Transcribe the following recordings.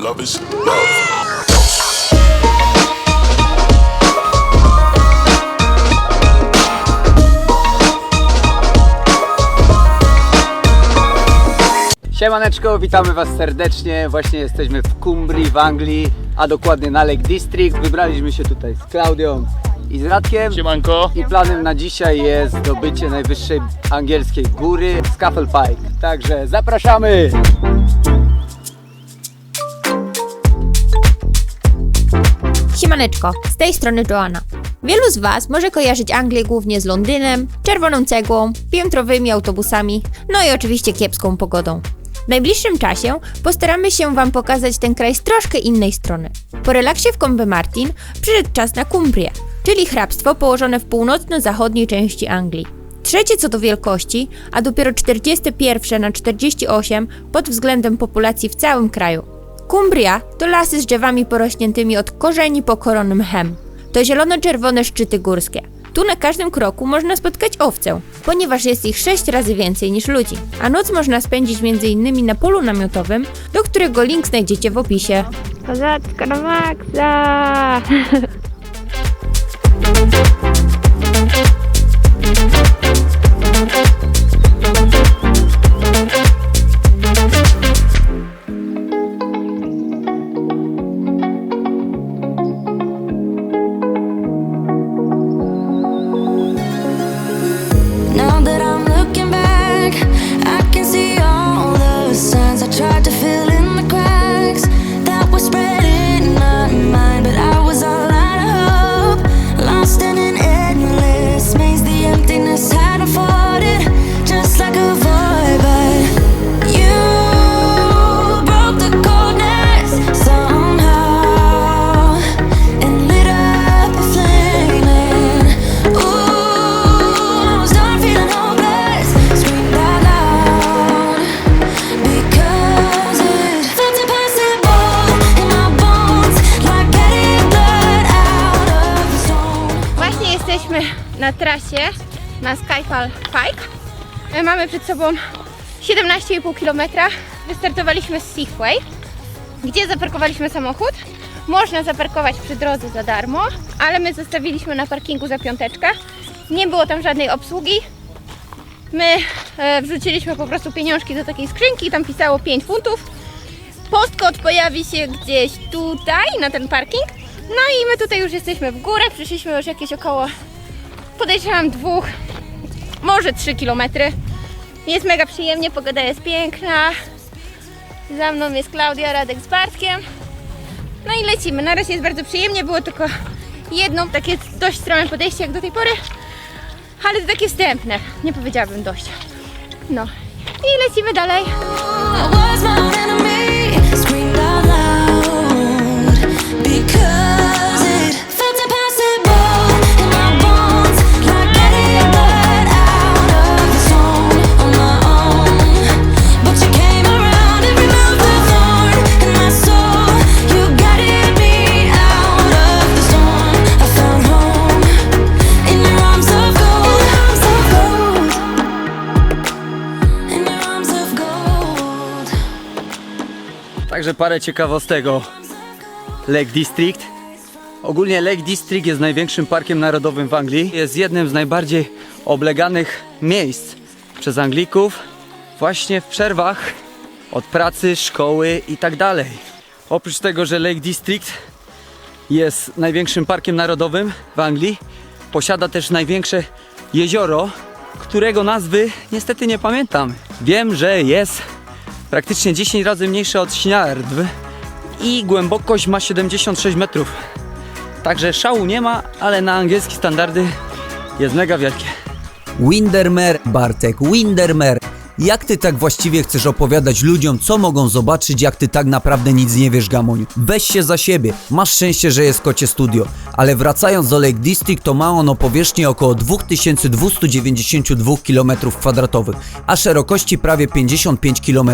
Love is love. Siemaneczko, witamy Was serdecznie. Właśnie jesteśmy w Cumbrii w Anglii, a dokładnie na Lake District. Wybraliśmy się tutaj z Klaudią i z Radkiem. Siemanko. I planem na dzisiaj jest zdobycie najwyższej angielskiej góry Scafell Pike. Także zapraszamy! Siemaneczko, z tej strony Joanna. Wielu z Was może kojarzyć Anglię głównie z Londynem, czerwoną cegłą, piętrowymi autobusami, no i oczywiście kiepską pogodą. W najbliższym czasie postaramy się Wam pokazać ten kraj z troszkę innej strony. Po relaksie w Combe Martin przyszedł czas na Cumbrię, czyli hrabstwo położone w północno-zachodniej części Anglii. Trzecie co do wielkości, a dopiero 41 na 48 pod względem populacji w całym kraju. Kumbria to lasy z drzewami porośniętymi od korzeni po koronny mchem. To zielono-czerwone szczyty górskie. Tu na każdym kroku można spotkać owcę, ponieważ jest ich 6 razy więcej niż ludzi. A noc można spędzić m.in. na polu namiotowym, do którego link znajdziecie w opisie. Kozacka na maksa! na Skyfall Pike. E, Mamy przed sobą 17,5 km. Wystartowaliśmy z Seafway, gdzie zaparkowaliśmy samochód. Można zaparkować przy drodze za darmo, ale my zostawiliśmy na parkingu za piąteczkę. Nie było tam żadnej obsługi. My e, wrzuciliśmy po prostu pieniążki do takiej skrzynki, tam pisało 5 funtów. Postkod pojawi się gdzieś tutaj, na ten parking. No i my tutaj już jesteśmy w górach, przyszliśmy już jakieś około, podejrzewam, dwóch, może 3 kilometry. Jest mega przyjemnie, pogoda jest piękna. Za mną jest Klaudia, Radek z Bartkiem. No i lecimy. Na razie jest bardzo przyjemnie, było tylko jedno takie dość strome podejście jak do tej pory, ale to takie wstępne, nie powiedziałabym dość. No i lecimy dalej. Parę ciekawostek o Lake District. Ogólnie Lake District jest największym parkiem narodowym w Anglii. Jest jednym z najbardziej obleganych miejsc przez Anglików właśnie w przerwach od pracy, szkoły i tak dalej. Oprócz tego, że Lake District jest największym parkiem narodowym w Anglii, posiada też największe jezioro, którego nazwy niestety nie pamiętam. Wiem, że jest praktycznie 10 razy mniejsze od Śniardw i głębokość ma 76 metrów. Także szału nie ma, ale na angielskie standardy jest mega wielkie. Windermere, Bartek, Windermere. Jak ty tak właściwie chcesz opowiadać ludziom, co mogą zobaczyć, jak ty tak naprawdę nic nie wiesz, Gamoniu? Weź się za siebie. Masz szczęście, że jest kocie studio. Ale wracając do Lake District, to ma ono powierzchnię około 2292 km2, a szerokości prawie 55 km.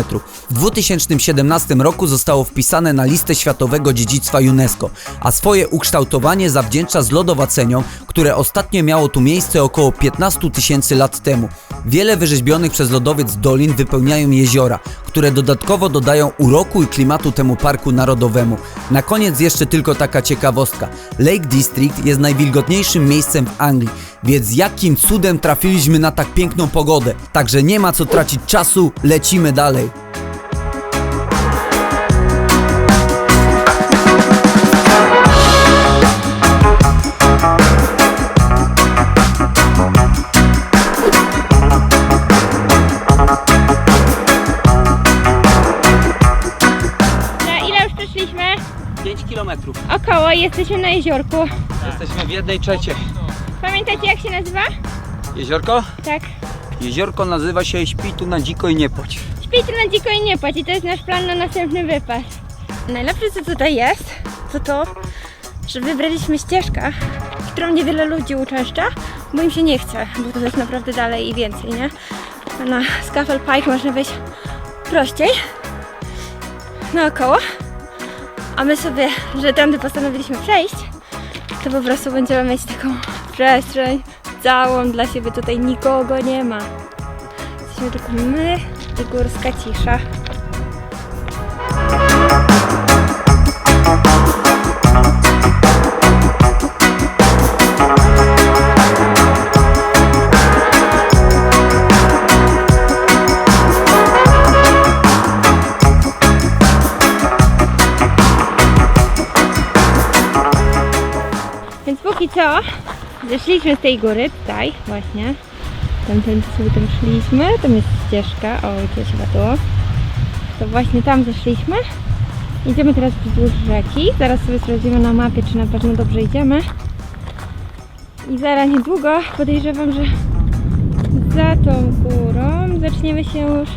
W 2017 roku zostało wpisane na listę Światowego Dziedzictwa UNESCO, a swoje ukształtowanie zawdzięcza zlodowaceniom, które ostatnio miało tu miejsce około 15 tysięcy lat temu. Wiele wyrzeźbionych przez lodowiec dolin wypełniają jeziora, które dodatkowo dodają uroku i klimatu temu parku narodowemu. Na koniec jeszcze tylko taka ciekawostka. Lake District jest najwilgotniejszym miejscem w Anglii, więc jakim cudem trafiliśmy na tak piękną pogodę. Także nie ma co tracić czasu, lecimy dalej. Jesteśmy na jeziorku. Jesteśmy w jednej trzeciej. Pamiętacie jak się nazywa? Jeziorko? Tak. Jeziorko nazywa się Śpi tu na dziko i nie poć. Śpijcie na dziko i nie płać i to jest nasz plan na następny wypad. Najlepsze co tutaj jest, to to, że wybraliśmy ścieżkę, którą niewiele ludzi uczęszcza, bo im się nie chce, bo to jest naprawdę dalej i więcej, nie? A na Scaffel Pike można wejść prościej, naokoło, a my sobie, że tędy postanowiliśmy przejść, to po prostu będziemy mieć taką przestrzeń całą dla siebie, tutaj nikogo nie ma. Jesteśmy tylko my i górska cisza. Póki co zeszliśmy z tej góry tutaj właśnie. Tamtędy sobie tam szliśmy, tam jest ścieżka, o gdzieś chyba tu. To właśnie tam zeszliśmy. Idziemy teraz wzdłuż rzeki. Zaraz sobie sprawdzimy na mapie, czy na pewno dobrze idziemy. I zaraz niedługo podejrzewam, że za tą górą zaczniemy się już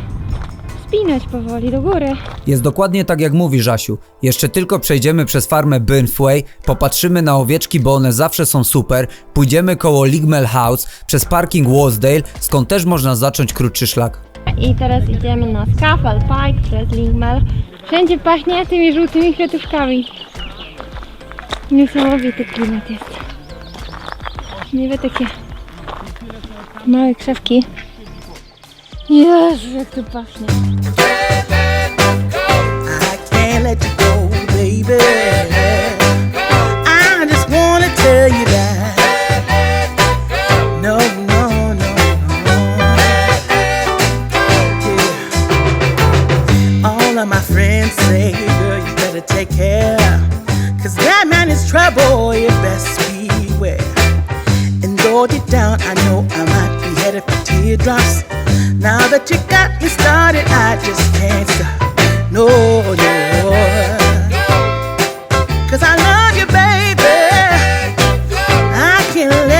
wspinać powoli do góry. Jest dokładnie tak jak mówisz, Asiu. Jeszcze tylko przejdziemy przez farmę Burnthway, popatrzymy na owieczki, bo one zawsze są super, pójdziemy koło Ligmel House, przez parking Wasdale, skąd też można zacząć krótszy szlak. I teraz idziemy na Scaffel Pike przez Lingmel. Wszędzie pachnie tymi żółtymi kwiatuszkami. Niesamowity klimat jest. Niby takie małe krzewki. Jezu, jak to pachnie. I can't let you go, baby.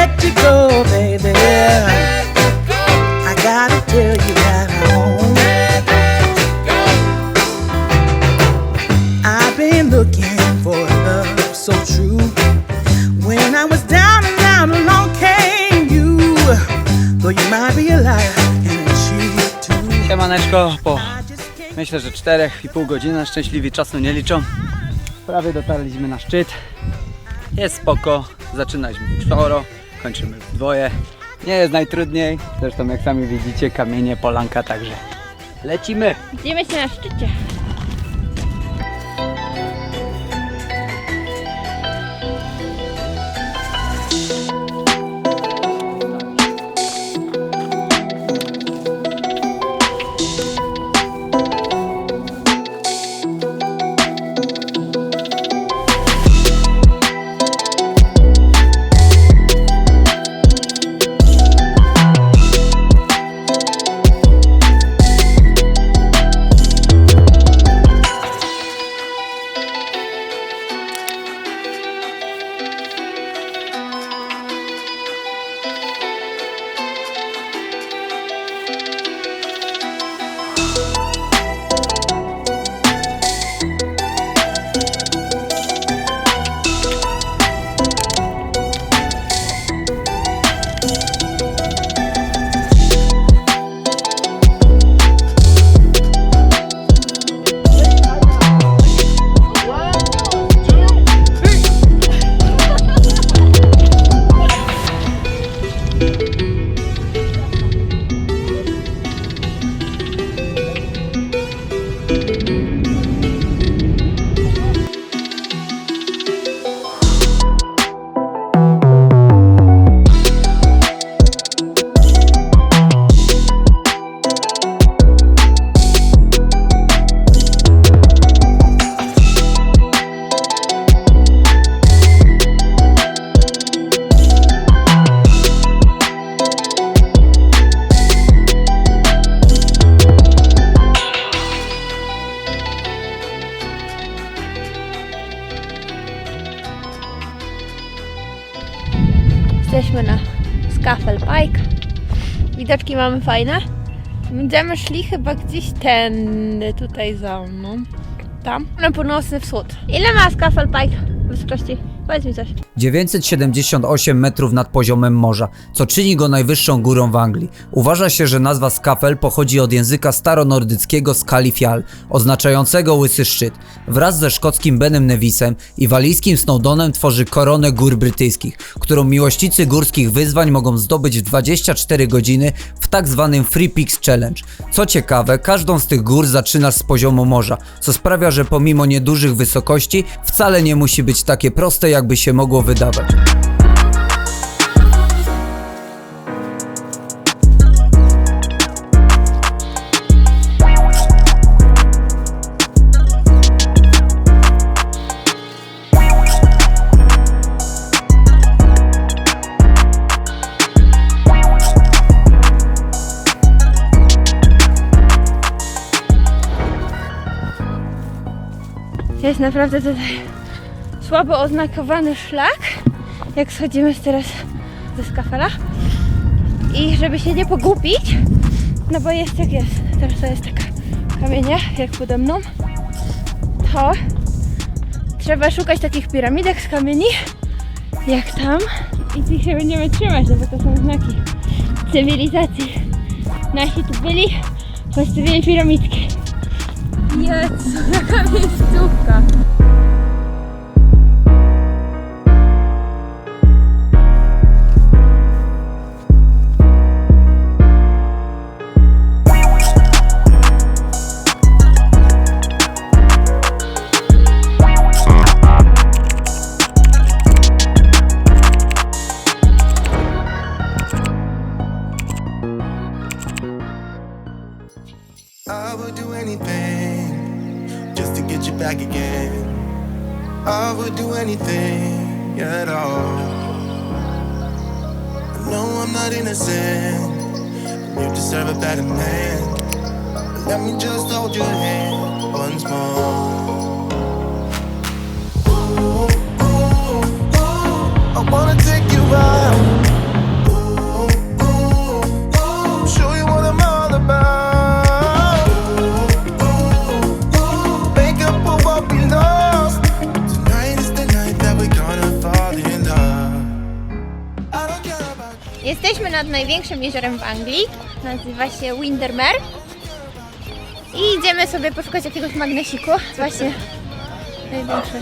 Let you go, baby. I gotta tell you that I won't. I've been looking for love so true. When I was down and out, along came you. Though you might be a liar and a cheat too. Siemaneczko, po myślę, że 4,5 godziny, szczęśliwi czasu nie liczą. Prawie dotarliśmy na szczyt. Jest spoko, zaczynaliśmy w czworo, kończymy w dwoje. Nie jest najtrudniej, zresztą jak sami widzicie, kamienie, polanka, także lecimy. Widzimy się na szczycie. Mamy fajne. Będziemy szli chyba gdzieś tędy, tutaj za mną. Tam. Na północny wschód. Ile ma Scaffel Pike wysokości? Powiedz mi coś. 978 metrów nad poziomem morza, co czyni go najwyższą górą w Anglii. Uważa się, że nazwa Skafel pochodzi od języka staronordyckiego Scalifial, oznaczającego łysy szczyt. Wraz ze szkockim Benem Nevisem i walijskim Snowdonem tworzy koronę gór brytyjskich, którą miłośnicy górskich wyzwań mogą zdobyć w 24 godziny w tak zwanym Free Peaks Challenge. Co ciekawe, każdą z tych gór zaczynasz z poziomu morza, co sprawia, że pomimo niedużych wysokości wcale nie musi być takie proste, jakby się mogło wydawać. Jest naprawdę tutaj słabo oznakowany szlak, jak schodzimy teraz ze skafela. I żeby się nie pogubić, no bo jest jak jest. Teraz to jest taka kamienia, jak pode mną, to trzeba szukać takich piramidek z kamieni, jak tam. I tych się będziemy trzymać, no bo to są znaki cywilizacji. Nasi tu byli, postawili piramidki. Jezu, jaka miejscówka. Nad największym jeziorem w Anglii. Nazywa się Windermere. I idziemy sobie poszukać jakiegoś magnesiku. Właśnie największy.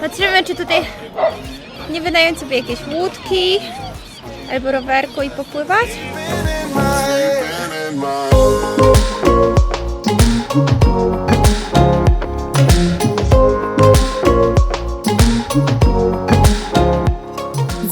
Patrzymy, czy tutaj nie wynająć sobie jakieś łódki albo rowerku i popływać.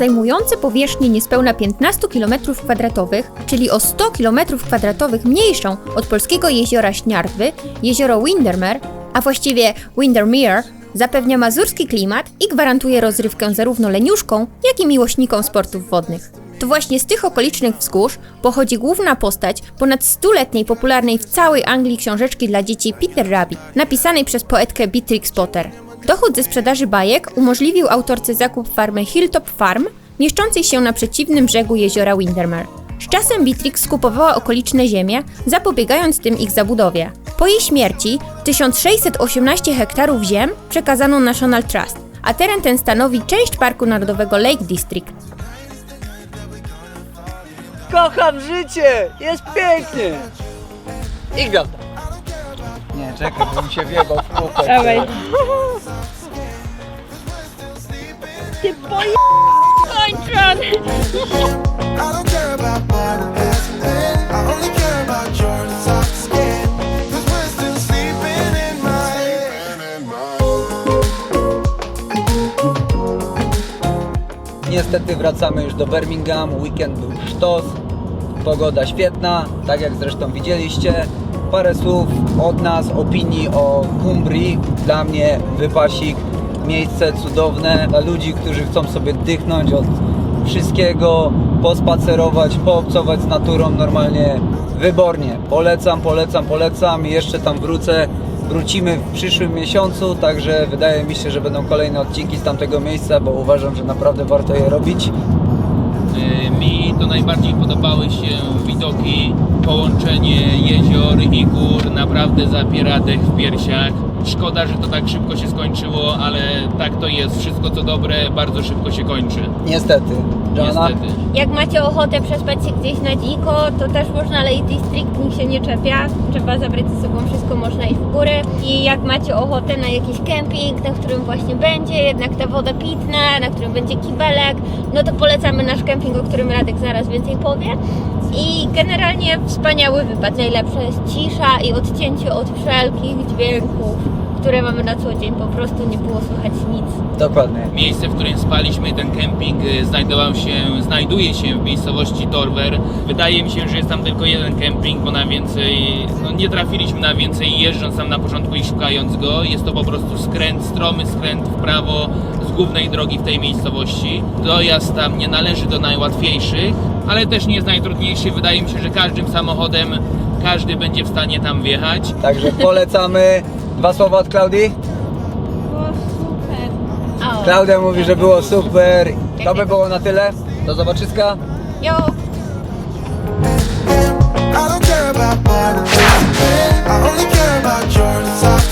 Zajmujący powierzchnię niespełna 15 km2, czyli o 100 km2 mniejszą od polskiego jeziora Śniardwy, jezioro Windermere, a właściwie Windermere, zapewnia mazurski klimat i gwarantuje rozrywkę zarówno leniuszkom, jak i miłośnikom sportów wodnych. To właśnie z tych okolicznych wzgórz pochodzi główna postać ponad stuletniej popularnej w całej Anglii książeczki dla dzieci Peter Rabbit, napisanej przez poetkę Beatrix Potter. Dochód ze sprzedaży bajek umożliwił autorce zakup farmy Hilltop Farm, mieszczącej się na przeciwnym brzegu jeziora Windermere. Z czasem Beatrix skupowała okoliczne ziemie, zapobiegając tym ich zabudowie. Po jej śmierci 1618 hektarów ziem przekazano National Trust, a teren ten stanowi część Parku Narodowego Lake District. Kocham życie! Jest pięknie! I gwiazda. Nie, czekaj, bo mi się wjebał w kółko. Dawaj. Ty poje... kończon! I don't care about what has been. I only care about your soft skin. Cause we're still sleeping in my head. Niestety wracamy już do Birmingham, weekend był sztos, pogoda świetna, tak jak zresztą widzieliście. Parę słów od nas, opinii o Cumbrii. Dla mnie wypasik, miejsce cudowne dla ludzi, którzy chcą sobie dychnąć od wszystkiego, pospacerować, poobcować z naturą normalnie wybornie. Polecam, polecam, polecam i jeszcze tam wrócę wrócimy w przyszłym miesiącu, także wydaje mi się, że będą kolejne odcinki z tamtego miejsca, bo uważam, że naprawdę warto je robić. To najbardziej podobały się widoki, połączenie jezior i gór, naprawdę zapiera dech w piersiach. Szkoda, że to tak szybko się skończyło, ale tak to jest. Wszystko co dobre bardzo szybko się kończy. Niestety. Joanna? Niestety. Jak macie ochotę przespać się gdzieś na dziko, to też można, ale i district nikt się nie czepia. Trzeba zabrać ze sobą wszystko, można iść w górę. I jak macie ochotę na jakiś kemping, na którym właśnie będzie jednak ta woda pitna, na którym będzie kibelek, no to polecamy nasz kemping, o którym Radek zaraz więcej powie. I generalnie wspaniały wypad. Najlepsza jest cisza i odcięcie od wszelkich dźwięków, które mamy na co dzień. Po prostu nie było słychać nic. Dokładnie. Miejsce, w którym spaliśmy, ten kemping e, znajdował się, znajduje się w miejscowości Torwer. Wydaje mi się, że jest tam tylko jeden kemping, bo na więcej, no nie trafiliśmy na więcej jeżdżąc tam na początku i szukając go. Jest to po prostu skręt, stromy skręt w prawo z głównej drogi w tej miejscowości. Dojazd tam nie należy do najłatwiejszych, ale też nie jest najtrudniejszy. Wydaje mi się, że każdym samochodem każdy będzie w stanie tam wjechać. Także polecamy. Dwa słowa od Klaudii. Było super. Klaudia mówi, że było super. To by było na tyle. Do zobaczyska. Yo. I don't care about I only care about your